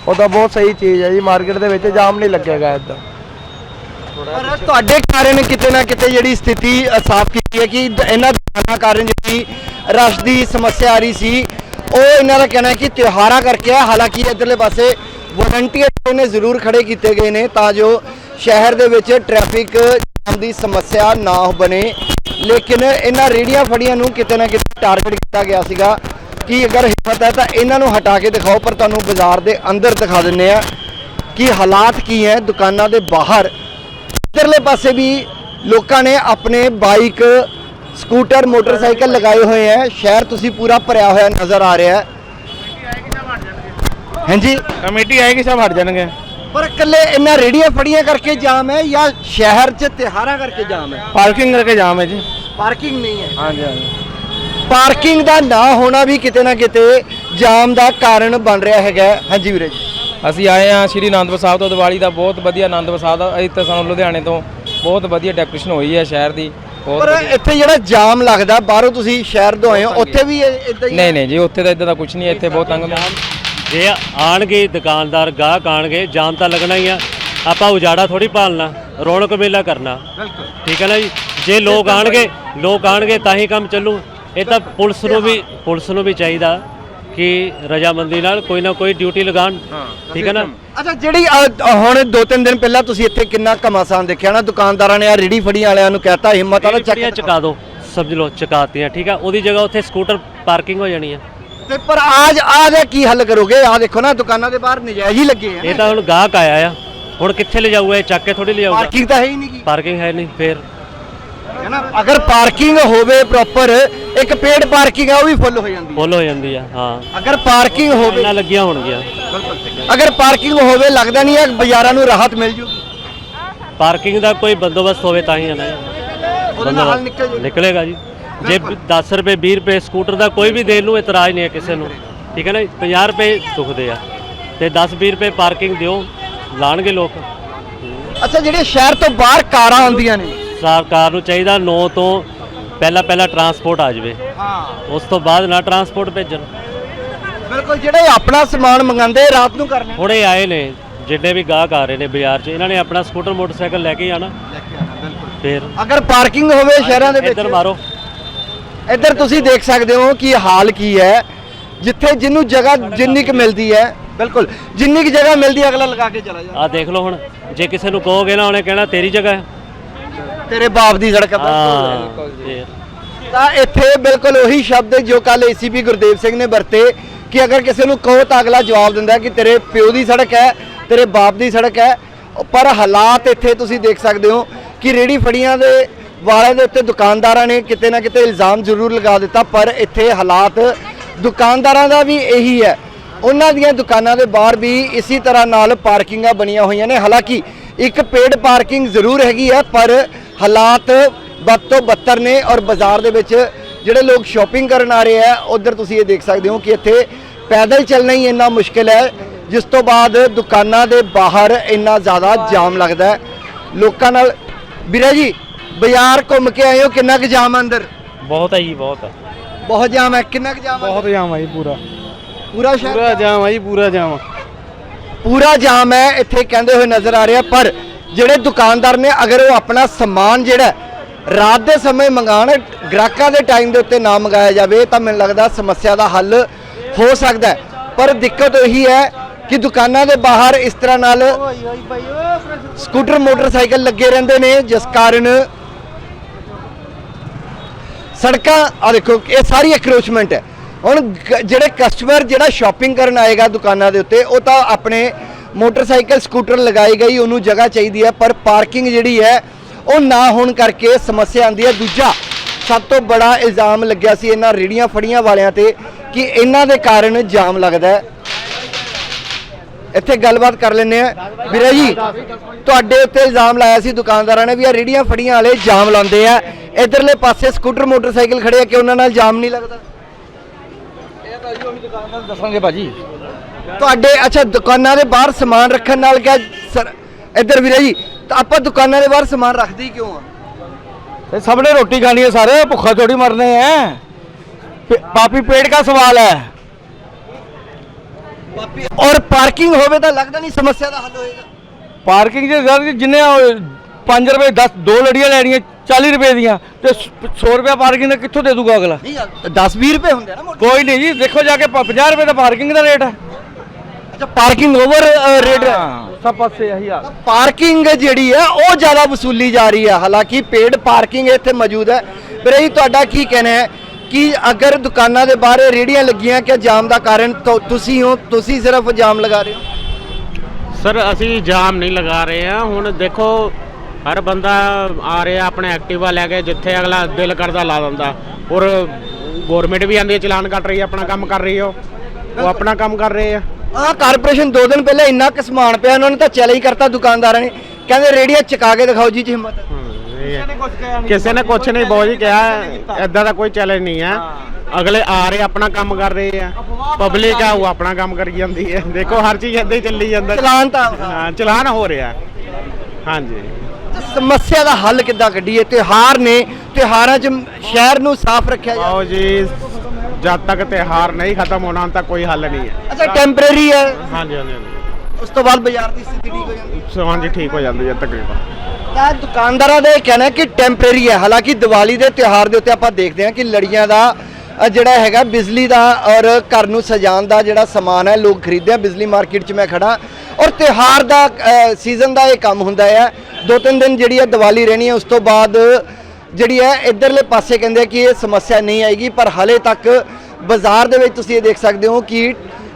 ਉਹ ਤਾਂ ਬਹੁਤ ਸਹੀ ਚੀਜ਼ ਹੈ ਜੀ ਮਾਰਕੀਟ ਦੇ ਵਿੱਚ ਜਾਮ ਨਹੀਂ ਲੱਗੇਗਾ ਇੱਦਾਂ ਪਰ ਤੁਹਾਡੇ ਕਾਰਨ ਕਿਤੇ ਨਾ ਕਿਤੇ ਜਿਹੜੀ ਸਥਿਤੀ ਸਾਫ਼ ਕੀਤੀ ਹੈ ਕਿ ਇਹਨਾਂ ਦੁਕਾਨਾਂ ਕਾਰਨ ਜਿਹੜੀ ਰਸ਼ ਦੀ ਸਮੱਸਿਆ ਆ ਰਹੀ ਸੀ ਉਹ ਇਹਨਾਂ ਦਾ ਕਹਿਣਾ ਹੈ ਕਿ ਤਿਉਹਾਰਾਂ ਕਰਕੇ ਹੈ ਹਾਲਾਂਕਿ ਇਧਰਲੇ ਪਾਸੇ ਵਲੰਟੀਅਰ ਨੇ ਜ਼ਰੂਰ ਖੜੇ ਕੀਤੇ ਗਏ ਨੇ ਤਾਂ ਜੋ ਸ਼ਹਿਰ ਦੇ ਵਿੱਚ ਟ੍ਰੈਫਿਕ ਜਾਮ ਦੀ ਸਮੱਸਿਆ ਨਾ ਬਣੇ। ਲੇਕਿਨ ਇਹਨਾਂ ਰੇੜੀਆਂ ਫੜੀਆਂ ਨੂੰ ਕਿਤੇ ਨਾ ਕਿਤੇ ਟਾਰਗੇਟ ਕੀਤਾ ਗਿਆ ਸੀਗਾ। ਕਿ ਅਗਰ ਹਿੰਮਤ ਹੈ ਤਾਂ ਇਹਨਾਂ ਨੂੰ ਹਟਾ ਕੇ ਦਿਖਾਓ, ਪਰ ਤੁਹਾਨੂੰ ਬਾਜ਼ਾਰ ਦੇ ਅੰਦਰ ਦਿਖਾ ਦਿੰਨੇ ਆ ਕਿ ਹਾਲਾਤ ਕੀ ਹੈ ਦੁਕਾਨਾਂ ਦੇ ਬਾਹਰ। ਇੱਧਰਲੇ ਪਾਸੇ ਵੀ ਲੋਕਾਂ ਨੇ ਆਪਣੇ ਬਾਈਕ ਸਕੂਟਰ ਮੋਟਰਸਾਈਕਲ ਲਗਾਏ ਹੋਏ ਹੈ। ਸ਼ਹਿਰ ਤੁਸੀਂ ਪੂਰਾ ਭਰਿਆ ਹੋਇਆ ਨਜ਼ਰ ਆ ਰਿਹਾ ਹੈ। ਹਾਂਜੀ। ਕਮੇਟੀ ਆਏਗੀ ਸਭ ਹਟ ਜਾਣਗੇ। ਪਰ ਇਕੱਲੇ ਇਹਨਾਂ ਰੇੜੀਆਂ ਫੜੀਆਂ ਕਰਕੇ ਜਾਮ ਹੈ ਜਾਂ ਸ਼ਹਿਰ 'ਚ ਤਿਹਾਰਾਂ ਕਰਕੇ ਜਾਮ ਹੈ? ਪਾਰਕਿੰਗ ਕਰਕੇ ਜਾਮ ਹੈ ਜੀ। ਪਾਰਕਿੰਗ ਨਹੀਂ ਹੈ। ਹਾਂਜੀ ਹਾਂਜੀ। ਪਾਰਕਿੰਗ ਦਾ ਨਾ ਹੋਣਾ ਵੀ ਕਿਤੇ ਨਾ ਕਿਤੇ ਜਾਮ ਦਾ ਕਾਰਨ ਬਣ ਰਿਹਾ ਹੈਗਾ। ਹਾਂਜੀ ਵੀਰੇ ਜੀ। ਅਸੀਂ ਆਏ ਹਾਂ ਸ਼੍ਰੀ ਅਨੰਦਪੁਰ ਸਾਹਿਬ ਤੋਂ ਦੀਵਾਲੀ ਦਾ ਬਹੁਤ ਵਧੀਆ ਅਨੰਦਪੁਰ ਸਾਹਿਬ ਦਾ ਇੱਥੇ ਸਾਨੂੰ ਲੁਧਿਆਣੇ ਤੋਂ ਬਹੁਤ ਵਧੀਆ ਡੈਕੋਰੇਸ਼ਨ ਹੋਈ ਹੈ ਸ਼ਹਿਰ ਦੀ। ਬਹੁਤ ਪਰ ਵਧੀਆ। ਇੱਥੇ ਜਿਹੜਾ ਜਾਮ ਲੱਗਦਾ ਬਾਹਰੋਂ ਤੁਸੀਂ ਸ਼ਹਿਰ ਤੋਂ ਆਏ ਹੋ ਉੱਥੇ ਵੀ ਇਦਾਂ ਹੀ ਨਹੀਂ ਨਹੀਂ ਜੀ ਉੱਥੇ ਤਾਂ ਇਦਾਂ ਦਾ ਕੁਝ ਨਹੀਂ ਹੈ ਇੱਥੇ ਬਹੁਤ ਤੰਗ ਜੇ ਆਣਗੇ ਦੁਕਾਨਦਾਰ ਗਾਹਕ ਆਣਗੇ ਜਾਮ ਤਾਂ ਲੱਗਣਾ ਹੀ ਆ। ਆਪਾਂ ਉਜਾੜਾ ਥੋੜੀ ਪਾਲਣਾ ਰੌਣਕ ਮੇਲਾ ਕਰਨਾ। ਬਿਲਕੁਲ। ਠੀਕ ਹੈ ਨਾ ਜੀ? ਜੇ ਲੋਕ ਆਣਗੇ ਲੋਕ ਆਣਗੇ ਤਾਂ ਹੀ ਕੰਮ ਚੱਲੂ। ਇਹ ਤਾਂ ਪੁਲਿਸ ਨੂੰ ਵੀ ਪੁਲਿਸ ਨੂੰ ਵੀ ਚਾਹੀਦਾ ਕਿ ਰਜਾਮੰਦੀ ਨਾਲ ਕੋਈ ਨਾ ਕੋਈ ਡਿਊਟੀ ਲਗਾਉਣ। ਠੀਕ ਹੈ ਨਾ? ਅੱਛਾ ਜਿਹੜੀ ਹੁਣ ਦੋ ਤਿੰਨ ਦਿਨ ਪਹਿਲਾਂ ਤੁਸੀਂ ਇੱਥੇ ਕਿੰਨਾ ਕਮਾਸਾਨ ਦੇਖਿਆ ਨਾ? ਦੁਕਾਨਦਾਰਾਂ ਨੇ ਆ ਰੇੜੀ ਫੜੀਆਂ ਵਾਲਿਆਂ ਨੂੰ ਕਹਿਤਾ ਹਿੰਮਤ ਵਾਲਾ ਚੱਕ ਚਕਾ ਦਿਓ। ਸਮਝ ਲਓ ਚਕਾਤੀਆਂ। ਠੀਕ ਹੈ ਉਹਦੀ ਜਗ੍ਹਾ ਉੱਥੇ ਸਕੂਟਰ ਪਾਰਕਿੰਗ ਹੋ ਜਾਣੀ ਹੈ। ਤੇ ਪਰ ਆਜ ਆ ਦਾ ਕੀ ਹੱਲ ਕਰੋਗੇ? ਆ ਦੇਖੋ ਨਾ ਦੁਕਾਨਾਂ ਦੇ ਬਾਹਰ ਨਜਾਇਜ਼ ਹੀ ਲੱਗੇ ਆ ਇਹ ਤਾਂ ਹੁਣ ਗਾਹਕ ਆਇਆ ਆ। ਹੁਣ ਕਿੱਥੇ ਲੈ ਜਾਊਗਾ ਇਹ ਚੱਕ ਕੇ ਥੋੜੀ ਲੈ ਜਾਊਗਾ ਪਾਰਕਿੰਗ ਤਾਂ ਹੈ ਹੀ ਨਹੀਂ ਗੀ। ਪਾਰਕਿੰਗ ਹੈ ਨਹੀਂ ਫੇਰ। ਹੈ ਨਾ? ਅਗਰ ਪਾਰਕਿੰਗ ਹੋਵੇ ਪ੍ਰੋਪਰ ਇੱਕ ਪੇਡ ਪਾਰਕਿੰਗ ਆ ਉਹ ਵੀ ਫੁੱਲ ਹੋ ਜਾਂਦੀ ਹੈ ਫੁੱਲ ਹੋ ਜਾਂਦੀ ਆ ਹਾਂ। ਅਗਰ ਪਾਰਕਿੰਗ ਹੋਵੇ ਇਹਨਾਂ ਲੱਗੀਆਂ ਹੋਣਗੀਆਂ। ਅਗਰ ਪਾਰਕਿੰਗ ਹੋਵੇ ਲੱਗਦਾ ਨਹੀਂ ਹੈ ਬਾਜ਼ਾਰਾਂ ਨੂੰ ਰਾਹਤ ਮਿਲ ਜੂਗੀ। ਪਾਰਕਿੰਗ ਦਾ ਕੋਈ ਬੰਦੋਬਸਤ ਹੋਵੇ ਤਾਂ ਹੀ ਨਾ। ਉਹਦੇ ਨਾਲ ਹੱਲ ਨਿਕਲ ਜੂ ਨਿਕਲੇਗਾ ਜੀ। ਜੇ 10 ਰੁਪਏ 20 ਰੁਪਏ ਸਕੂਟਰ ਦਾ ਕੋਈ ਵੀ ਦੇਣ ਨੂੰ ਇਤਰਾਜ਼ ਨਹੀਂ ਹੈ ਕਿਸੇ ਨੂੰ। ਠੀਕ ਹੈ ਨਾ 50 ਰੁਪਏ ਦੁਖਦੇ ਆ। ਤੇ 10 20 ਰੁਪਏ ਪਾਰਕਿੰਗ ਦਿਓ ਲਾਣਗੇ ਲੋਕ। ਅੱਛਾ ਜਿਹੜੇ ਸ਼ਹਿਰ ਤੋਂ ਬਾਹਰ ਕਾਰਾਂ ਆਉਂਦੀਆਂ ਨੇ। ਸਰਕਾਰ ਨੂੰ ਚਾਹੀਦਾ 9 ਤੋਂ ਪਹਿਲਾਂ ਪਹਿਲਾਂ ਟਰਾਂਸਪੋਰਟ ਆ ਜਾਵੇ। ਹਾਂ। ਉਸ ਤੋਂ ਬਾਅਦ ਨਾ ਟਰਾਂਸਪੋਰਟ ਭੇਜਣ। ਬਿਲਕੁਲ ਜਿਹੜੇ ਆਪਣਾ ਸਮਾਨ ਮੰਗਾਉਂਦੇ ਰਾਤ ਨੂੰ ਕਰਨੇ। ਹੁਣ ਆਏ ਨੇ ਜਿੰਨੇ ਵੀ ਗਾਹਕ ਆ ਰਹੇ ਨੇ ਬਾਜ਼ਾਰ 'ਚ ਇਹਨਾਂ ਨੇ ਆਪਣਾ ਸਕੂਟਰ ਮੋਟਰਸਾਈਕਲ ਲੈ ਕੇ ਹੀ ਆਣਾ ਫੇਰ ਅਗਰ ਪਾਰਕਿੰਗ ਹੋਵੇ ਸ਼ਹਿਰਾਂ ਦੇ ਵਿੱਚ। ਇੱਧਰ ਮਾਰੋ। ਇੱਧਰ ਤੁਸੀਂ ਦੇਖ ਸਕਦੇ ਹੋ ਕਿ ਹਾਲ ਕੀ ਹੈ ਜਿੱਥੇ ਜਿਹਨੂੰ ਜਗ੍ਹਾ ਜਿੰਨੀ ਕੁ ਮਿਲਦੀ ਹੈ ਬਿਲਕੁਲ ਜਿੰਨੀ ਕੁ ਜਗ੍ਹਾ ਮਿਲਦੀ ਹੈ ਅਗਲਾ ਲਗਾ ਕੇ ਚਲਾ ਜਾ। ਆ ਦੇਖ ਲਓ ਹੁਣ ਜੇ ਕਿਸੇ ਨੂੰ ਕਹੋਗੇ ਨਾ ਉਹਨੇ ਕਹਿਣਾ ਤੇਰੀ ਜਗ੍ਹਾ ਹੈ। ਤੇਰੇ ਬਾਪ ਦੀ ਸੜਕ ਹੈ ਤਾਂ ਇੱਥੇ ਬਿਲਕੁਲ ਉਹੀ ਸ਼ਬਦ ਜੋ ਕੱਲ ਏਸੀਪੀ ਗੁਰਦੇਵ ਸਿੰਘ ਨੇ ਵਰਤੇ ਕਿ ਅਗਰ ਕਿਸੇ ਨੂੰ ਕਹੋ ਤਾਂ ਅਗਲਾ ਜਵਾਬ ਦਿੰਦਾ ਕਿ ਤੇਰੇ ਪਿਓ ਦੀ ਸੜਕ ਹੈ ਤੇਰੇ ਬਾਪ ਦੀ ਸੜਕ ਹੈ। ਪਰ ਹਾਲਾਤ ਇੱਥੇ ਤੁਸੀਂ ਦੇਖ ਸਕਦੇ ਹੋ ਕਿ ਰੇੜੀ ਫੜੀਆਂ ਦੇ ਵਾਲਿਆਂ ਦੇ ਉੱਤੇ ਦੁਕਾਨਦਾਰਾਂ ਨੇ ਕਿਤੇ ਨਾ ਕਿਤੇ ਇਲਜ਼ਾਮ ਜ਼ਰੂਰ ਲਗਾ ਦਿੱਤਾ, ਪਰ ਇੱਥੇ ਹਾਲਾਤ ਦੁਕਾਨਦਾਰਾਂ ਦਾ ਵੀ ਇਹੀ ਹੈ। ਉਹਨਾਂ ਦੀਆਂ ਦੁਕਾਨਾਂ ਦੇ ਬਾਹਰ ਵੀ ਇਸੇ ਤਰ੍ਹਾਂ ਨਾਲ ਪਾਰਕਿੰਗਾਂ ਬਣੀਆਂ ਹੋਈਆਂ ਨੇ। ਹਾਲਾਂਕਿ ਇੱਕ ਪੇਡ ਪਾਰਕਿੰਗ ਜ਼ਰੂਰ ਹੈਗੀ ਹੈ, ਪਰ ਹਾਲਾਤ ਬਦ ਤੋਂ ਬੱਤਰ ਨੇ ਔਰ ਬਾਜ਼ਾਰ ਦੇ ਵਿੱਚ ਜਿਹੜੇ ਲੋਕ ਸ਼ਾਪਿੰਗ ਕਰਨ ਆ ਰਹੇ ਆ ਉਧਰ ਤੁਸੀਂ ਇਹ ਦੇਖ ਸਕਦੇ ਹੋ ਕਿ ਇੱਥੇ ਪੈਦਲ ਚੱਲਣਾ ਹੀ ਇੰਨਾ ਮੁਸ਼ਕਿਲ ਹੈ, ਜਿਸ ਤੋਂ ਬਾਅਦ ਦੁਕਾਨਾਂ ਦੇ ਬਾਹਰ ਇੰਨਾ ਜ਼ਿਆਦਾ ਜਾਮ ਲੱਗਦਾ ਹੈ। ਲੋਕਾਂ ਨਾਲ, ਵੀਰੇ ਜੀ ਬਾਜ਼ਾਰ ਘੁੰਮ ਕੇ ਆਏ ਹੋ ਕਿੰਨਾ ਕੁ ਜਾਮ ਹੈ ਅੰਦਰ? ਬਹੁਤ ਹੈ ਜੀ ਬਹੁਤ ਬਹੁਤ ਜਾਮ ਹੈ ਕਿੰਨਾ ਕੁ ਜਾਮ ਹੈ ਬਹੁਤ ਜਾਮ ਆ ਜੀ ਪੂਰਾ। ਪੂਰਾ ਸ਼ਹਿਰ? ਪੂਰਾ ਜਾਮ ਆ ਜੀ ਪੂਰਾ ਜਾਮ ਪੂਰਾ ਜਾਮ ਹੈ ਇੱਥੇ ਕਹਿੰਦੇ ਹੋਏ ਨਜ਼ਰ ਆ ਰਿਹਾ ਪਰ ਜਿਹੜੇ ਦੁਕਾਨਦਾਰ ਨੇ ਅਗਰ ਉਹ ਆਪਣਾ ਸਮਾਨ ਜਿਹੜਾ ਰਾਤ ਦੇ ਸਮੇਂ ਮੰਗਾਣ ਗ੍ਰਾਹਕਾਂ ਦੇ ਟਾਈਮ ਦੇ ਉੱਤੇ ਨਾ ਮੰਗਾਇਆ ਜਾਵੇ ਤਾਂ ਮੈਨੂੰ ਲੱਗਦਾ ਸਮੱਸਿਆ ਦਾ ਹੱਲ ਹੋ ਸਕਦਾ ਹੈ। ਪਰ ਦਿੱਕਤ ਉਹੀ ਹੈ ਕਿ ਦੁਕਾਨਾਂ ਦੇ ਬਾਹਰ ਇਸ ਤਰ੍ਹਾਂ ਨਾਲ ਸਕੂਟਰ ਮੋਟਰਸਾਈਕਲ ਲੱਗੇ ਰਹਿੰਦੇ ਨੇ ਜਿਸ ਕਾਰਨ ਸੜਕਾਂ ਆ ਦੇਖੋ, ਇਹ ਸਾਰੀ ਅਕਰੋਚਮੈਂਟ ਹੈ। ਹੁਣ ਜਿਹੜੇ ਕਸਟਮਰ ਜਿਹੜਾ ਸ਼ਾਪਿੰਗ ਕਰਨ ਆਏਗਾ ਦੁਕਾਨਾਂ ਦੇ ਉੱਤੇ, ਉਹ ਤਾਂ ਆਪਣੇ ਮੋਟਰਸਾਈਕਲ, ਸਕੂਟਰ ਲਗਾਈ ਗਈ, ਉਹਨੂੰ ਜਗ੍ਹਾ ਚਾਹੀਦੀ ਹੈ, ਪਰ ਪਾਰਕਿੰਗ ਜਿਹੜੀ ਹੈ, ਉਹ ਨਾ ਹੋਣ ਕਰਕੇ ਸਮੱਸਿਆ ਆਉਂਦੀ ਹੈ। ਦੂਜਾ, ਸਭ ਤੋਂ ਬੜਾ ਇਲਜ਼ਾਮ ਲੱਗਿਆ ਸੀ ਇਹਨਾਂ ਰੇੜੀਆਂ ਫੜੀਆਂ ਵਾਲਿਆਂ ਤੇ ਕਿ ਇਹਨਾਂ ਦੇ ਕਾਰਨ ਜਾਮ ਲੱਗਦਾ ਹੈ। ਇੱਥੇ ਗੱਲਬਾਤ ਕਰ ਲੈਂਦੇ ਆ ਵੀਰੇ ਜੀ, ਤੁਹਾਡੇ ਉੱਤੇ ਇਲਜ਼ਾਮ ਲਾਇਆ ਸੀ ਦੁਕਾਨਦਾਰਾਂ ਨੇ ਵੀ ਆ ਰੇੜੀਆਂ ਫੜੀਆਂ ਵਾਲੇ ਜਾਮ ਲਾਉਂਦੇ ਆ। ਇਧਰਲੇ ਪਾਸੇ ਸਕੂਟਰ ਮੋਟਰਸਾਈਕਲ ਖੜੇ ਆ ਕਿ ਉਹਨਾਂ ਨਾਲ ਜਾਮ ਨਹੀਂ ਲੱਗਦਾ? ਦੇ ਦੱਸਾਂਗੇ ਭਾਜੀ। ਤੁਹਾਡੇ ਅੱਛਾ ਦੁਕਾਨਾਂ ਦੇ ਬਾਹਰ ਸਮਾਨ ਰੱਖਣ ਨਾਲ ਕਿਆ ਇੱਧਰ ਵੀਰੇ ਜੀ ਤਾਂ ਆਪਾਂ ਦੁਕਾਨਾਂ ਦੇ ਬਾਹਰ ਸਮਾਨ ਰੱਖਦੇ ਕਿਉਂ ਆ? ਤੇ ਸਭ ਰੋਟੀ ਖਾਣੀ ਹੈ ਸਾਰੇ ਭੁੱਖਾ ਥੋੜੀ ਮਰਨੇ ਹੈ ਪਾਪੀ ਪੇਟ ਦਾ ਸਵਾਲ ਹੈ? ਬਾਪੀ ਔਰ ਪਾਰਕਿੰਗ ਹੋਵੇ ਤਾਂ ਲੱਗਦਾ ਨਹੀਂ ਸਮੱਸਿਆ ਦਾ ਹੱਲ ਹੋਏਗਾ। ਪਾਰਕਿੰਗ ਦੇ ਜਿੰਨੇ 5 ਰੁਪਏ 10 ਦੋ ਲੜੀਆਂ ਲੈਣੀਆਂ 40 ਰੁਪਏ ਦੀਆਂ ਤੇ 100 ਰੁਪਏ ਪਾਰਕਿੰਗ ਦਾ ਕਿੱਥੋਂ ਦੇ ਦੂਗਾ ਅਗਲਾ? ਨਹੀਂ 10 20 ਰੁਪਏ ਹੁੰਦੇ ਆ ਨਾ ਮੋਟਰ ਕੋਈ ਨਹੀਂ ਜੀ ਦੇਖੋ ਜਾ ਕੇ 50 ਰੁਪਏ ਦਾ ਪਾਰਕਿੰਗ ਦਾ ਰੇਟ ਹੈ। ਅੱਛਾ ਪਾਰਕਿੰਗ ਓਵਰ ਰੇਟ ਸਭ ਪਾਸੇ ਇਹੀ ਹਾਲ। ਪਾਰਕਿੰਗ ਜਿਹੜੀ ਹੈ ਉਹ ਜ਼ਿਆਦਾ ਵਸੂਲੀ ਜਾ ਰਹੀ ਹੈ। ਹਾਲਾਂਕਿ ਪੇਡ ਪਾਰਕਿੰਗ ਇੱਥੇ ਮੌਜੂਦ ਹੈ। ਵੀਰੇ ਜੀ ਤੁਹਾਡਾ ਕੀ ਕਹਿਣਾ ਹੈ ਕਿ ਅਗਰ ਦੁਕਾਨਾਂ ਦੇ ਬਾਹਰ ਇਹ ਰੇੜੀਆਂ ਲੱਗੀਆਂ ਕਿ ਜਾਮ ਦਾ ਕਾਰਨ ਤੁਸੀਂ ਹੋ ਤੁਸੀਂ ਸਿਰਫ ਜਾਮ ਲਗਾ ਰਹੇ ਹੋ? ਸਰ ਅਸੀਂ ਜਾਮ ਨਹੀਂ ਲਗਾ ਰਹੇ ਹਾਂ। ਹੁਣ ਦੇਖੋ ਹਰ ਬੰਦਾ ਆ ਰਿਹਾ ਆਪਣੇ ਐਕਟਿਵਾ ਲੈ ਕੇ ਜਿੱਥੇ ਅਗਲਾ ਦਿਲ ਕਰਦਾ ਲਾ ਦਿੰਦਾ। ਔਰ ਗਵਰਨਮੈਂਟ ਵੀ ਆਂਦੀ ਹੈ ਚਲਾਨ ਕੱਟ ਰਹੀ ਹੈ ਆਪਣਾ ਕੰਮ ਕਰ ਰਹੀ ਹੈ ਉਹ। ਉਹ ਆਪਣਾ ਕੰਮ ਕਰ ਰਹੇ ਆ। ਆਹ ਕਾਰਪੋਰੇਸ਼ਨ ਦੋ ਦਿਨ ਪਹਿਲਾਂ ਇੰਨਾ ਕੁ ਸਮਾਨ ਪਿਆ ਉਹਨਾਂ ਨੇ ਤਾਂ ਚੈਲੰਜ ਕਰਤਾ ਦੁਕਾਨਦਾਰਾਂ ਨੇ। ਕਹਿੰਦੇ ਰੇੜੀਆਂ ਚਕਾ ਕੇ ਦਿਖਾਓ ਜੀ ਹਿੰਮਤ ਹੈ। ਕਿਸੇ ਨੇ ਕੁਛ ਨਹੀਂ। ਬਹੁਤ ਜੀ ਕਿਹਾ ਐਦਾਂ ਦਾ ਕੋਈ ਚੈਲੰਜ ਨਹੀਂ ਹੈ। ਅਗਲੇ ਆ ਰਹੇ ਆਪਣਾ ਕੰਮ ਕਰ ਰਹੇ ਆ। ਪਬਲਿਕ ਆ ਉਹ ਆਪਣਾ ਕੰਮ ਕਰੀ ਜਾਂਦੀ ਹੈ। ਦੇਖੋ ਹਰ ਚੀਜ਼ ਏਦਾਂ ਹੀ ਚੱਲੀ ਜਾਂਦਾ। ਚਲਾਨ ਤਾਂ ਹਾਂ ਚਲਾਨ ਹੋ ਰਿਹਾ। ਹਾਂਜੀ। ਸਮੱਸਿਆ ਦਾ ਹੱਲ ਕਿੱਦਾਂ ਕੱਢੀਏ? ਤਿਉਹਾਰ ਨੇ ਤਿਉਹਾਰਾਂ 'ਚ ਸ਼ਹਿਰ ਨੂੰ ਸਾਫ਼ ਰੱਖਿਆ ਜਾਵੇ। ਆਓ ਜੀ ਜਦ ਤੱਕ ਤਿਉਹਾਰ ਨਹੀਂ ਖਤਮ ਹੋਣਾ ਉਦੋਂ ਤੱਕ ਕੋਈ ਹੱਲ ਨਹੀਂ ਹੈ। ਅੱਛਾ ਟੈਂਪਰੇਰੀ ਹੈ। ਹਾਂਜੀ ਹਾਂਜੀ ਹਾਂਜੀ। ਉਸ ਤੋਂ ਬਾਅਦ ਬਾਜ਼ਾਰ ਦੀ ਸਥਿਤੀ ਠੀਕ ਹੋ ਜਾਂਦੀ ਸੋ ਹਾਂਜੀ ਠੀਕ ਹੋ ਜਾਂਦੀ ਹੈ ਤਕਰੀਬਨ ਤਾਂ ਦੁਕਾਨਦਾਰਾਂ ਦਾ ਇਹ ਕਹਿਣਾ ਹੈ ਕਿ ਟੈਂਪਰੇਰੀ ਹੈ। ਹਾਲਾਂਕਿ ਦੀਵਾਲੀ ਦੇ ਤਿਉਹਾਰ ਦੇ ਉੱਤੇ ਆਪਾਂ ਦੇਖਦੇ ਹਾਂ ਕਿ ਲੜੀਆਂ ਦਾ ਅ, ਜਿਹੜਾ ਹੈਗਾ ਬਿਜਲੀ ਦਾ ਔਰ ਘਰ ਨੂੰ ਸਜਾਉਣ ਦਾ ਜਿਹੜਾ ਸਮਾਨ ਹੈ ਲੋਕ ਖਰੀਦਦੇ ਆ। ਬਿਜਲੀ ਮਾਰਕੀਟ 'ਚ ਮੈਂ ਖੜਾ ਔਰ ਤਿਉਹਾਰ ਦਾ ਸੀਜ਼ਨ ਦਾ ਇਹ ਕੰਮ ਹੁੰਦਾ ਹੈ ਦੋ ਤਿੰਨ ਦਿਨ ਜਿਹੜੀ ਹੈ ਦੀਵਾਲੀ ਰਹਿਣੀ ਹੈ ਉਸ ਤੋਂ ਬਾਅਦ ਜਿਹੜੀ ਹੈ ਇਧਰਲੇ ਪਾਸੇ ਕਹਿੰਦੇ ਆ ਕਿ ਇਹ ਸਮੱਸਿਆ ਨਹੀਂ ਆਏਗੀ, ਪਰ ਹਲੇ ਤੱਕ ਬਾਜ਼ਾਰ ਦੇ ਵਿੱਚ ਤੁਸੀਂ ਇਹ ਦੇਖ ਸਕਦੇ ਹੋ ਕਿ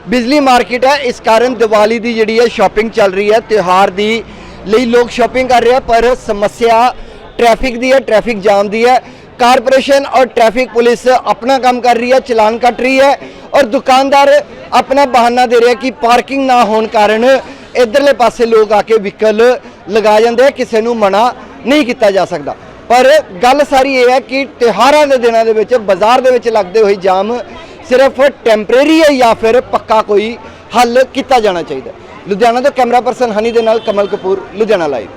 ਬਿਜਲੀ ਮਾਰਕੀਟ ਹੈ ਇਸ ਕਾਰਨ ਦੀਵਾਲੀ ਦੀ ਜਿਹੜੀ ਹੈ ਸ਼ਾਪਿੰਗ ਚੱਲ ਰਹੀ ਹੈ ਤਿਉਹਾਰ ਦੀ ਲਈ ਲੋਕ ਸ਼ਾਪਿੰਗ ਕਰ ਰਹੇ ਆ, ਪਰ ਸਮੱਸਿਆ ਟ੍ਰੈਫਿਕ ਦੀ ਹੈ ਟ੍ਰੈਫਿਕ ਜਾਮ ਦੀ ਹੈ ਕਾਰਪੋਰੇਸ਼ਨ ਔਰ ਟ੍ਰੈਫਿਕ ਪੁਲਿਸ ਆਪਣਾ ਕੰਮ ਕਰ ਰਹੀ ਹੈ ਚਲਾਨ ਕੱਟ ਰਹੀ ਹੈ ਔਰ ਦੁਕਾਨਦਾਰ ਆਪਣਾ ਬਹਾਨਾ ਦੇ ਰਿਹਾ ਕਿ ਪਾਰਕਿੰਗ ਨਾ ਹੋਣ ਕਾਰਨ ਇਧਰਲੇ ਪਾਸੇ ਲੋਕ ਆ ਕੇ ਵਹੀਕਲ ਲਗਾ ਜਾਂਦੇ ਆ, ਕਿਸੇ ਨੂੰ ਮਨਾ ਨਹੀਂ ਕੀਤਾ ਜਾ ਸਕਦਾ। ਪਰ ਗੱਲ ਸਾਰੀ ਇਹ ਹੈ ਕਿ ਤਿਉਹਾਰਾਂ ਦੇ ਦਿਨਾਂ ਦੇ ਵਿੱਚ, ਬਾਜ਼ਾਰ ਦੇ ਵਿੱਚ ਲੱਗਦੇ ਹੋਏ ਜਾਮ ਸਿਰਫ ਟੈਂਪਰੇਰੀ ਹੈ ਜਾਂ ਫਿਰ ਪੱਕਾ ਕੋਈ ਹੱਲ ਕੀਤਾ ਜਾਣਾ ਚਾਹੀਦਾ ਲੁਧਿਆਣਾ ਤੋਂ ਕੈਮਰਾ ਪਰਸਨ ਹਨੀ ਦੇ ਨਾਲ ਕਮਲ ਕਪੂਰ, ਲੁਧਿਆਣਾ ਲਾਈਵ